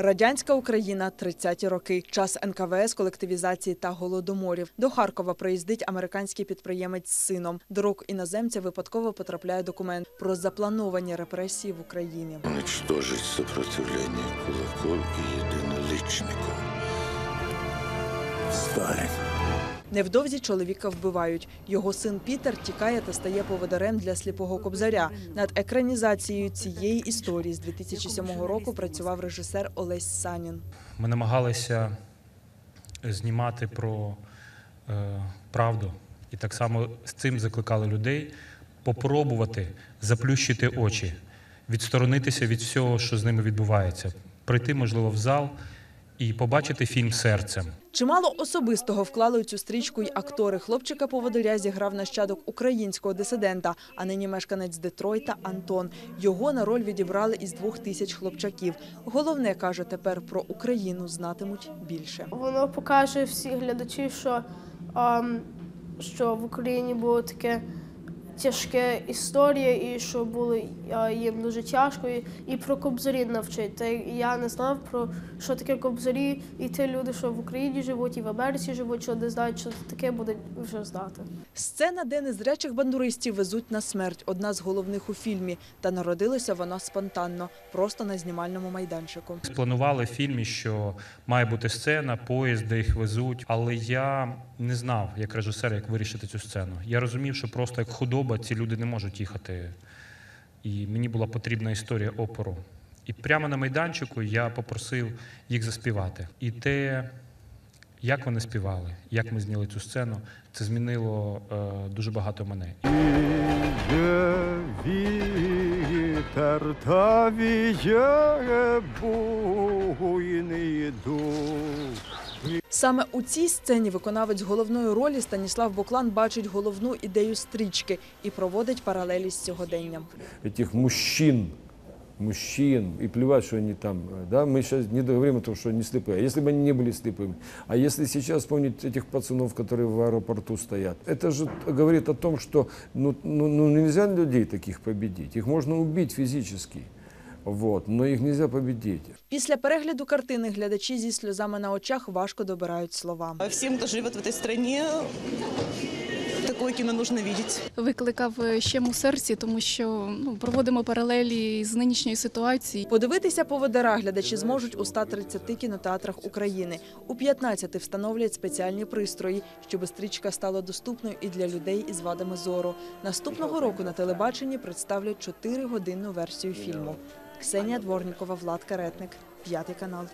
Радянська Україна 30-ті роки. Час НКВС, колективізації та голодоморів. До Харкова приїздить американський підприємець з сином. До іноземця випадково потрапляє документ про заплановані репресії в Україні. уничтожить сопротивление кулаков і единоличников. Сталин. Невдовзі чоловіка вбивають. Його син Пітер тікає та стає поводарем для сліпого кобзаря. Над екранізацією цієї історії з 2007 року працював режисер Олесь Санін. Ми намагалися знімати про е, правду, і так само з цим закликали людей попробувати заплющити очі, відсторонитися від всього, що з ними відбувається, прийти, можливо, в зал і побачити фільм серцем. Чимало особистого вклали у цю стрічку й актори. Хлопчика поводиря зіграв нащадок українського дисидента, а нині мешканець Детройта Антон. Його на роль відібрали із двох тисяч хлопчаків. Головне каже, тепер про Україну знатимуть більше. Воно покаже всі глядачі, що, що в Україні було таке тяжке історія, і що було їм дуже тяжко, і, і про кобзарі навчити. Я не знав про що таке кобзарі, і ті люди, що в Україні живуть, і в Америці живуть, що не знають, що це таке, будуть вже знати. Сцена, де незрячих бандуристів везуть на смерть, одна з головних у фільмі. Та народилася вона спонтанно, просто на знімальному майданчику. Спланували в фільмі, що має бути сцена, поїзд, де їх везуть. Але я не знав, як режисер, як вирішити цю сцену. Я розумів, що просто як худоба ці люди не можуть їхати. І мені була потрібна історія опору. І прямо на майданчику я попросив їх заспівати. І те, як вони співали, як ми зняли цю сцену, це змінило е, дуже багато мене. Вітер та віє буйний дух. Саме у цій сцені виконавець головної ролі Станіслав Буклан бачить головну ідею стрічки і проводить паралелі з сьогоденням. этих мужчин, мужчин, и плевать, что они там, да, мы сейчас не говорим о том, что они слепые, а если бы они не были слепыми, а если сейчас вспомнить этих пацанов, которые в аэропорту стоят, это же говорит о том, что ну, ну, ну нельзя людей таких победить, их можно убить физически, вот, но их нельзя победить. Після перегляду картини глядачі зі сльозами на очах важко добирають слова. Всем, кто живет в этой стране, такое кино нужно видеть. викликав щем у серці, тому що ну, проводимо паралелі з нинішньою ситуацією. Подивитися поводира глядачі зможуть у 130 кінотеатрах України. У 15 встановлять спеціальні пристрої, щоб стрічка стала доступною і для людей із вадами зору. Наступного року на телебаченні представлять 4-годинну версію фільму. Ксенія Дворнікова, Влад Каретник, п'ятий канал.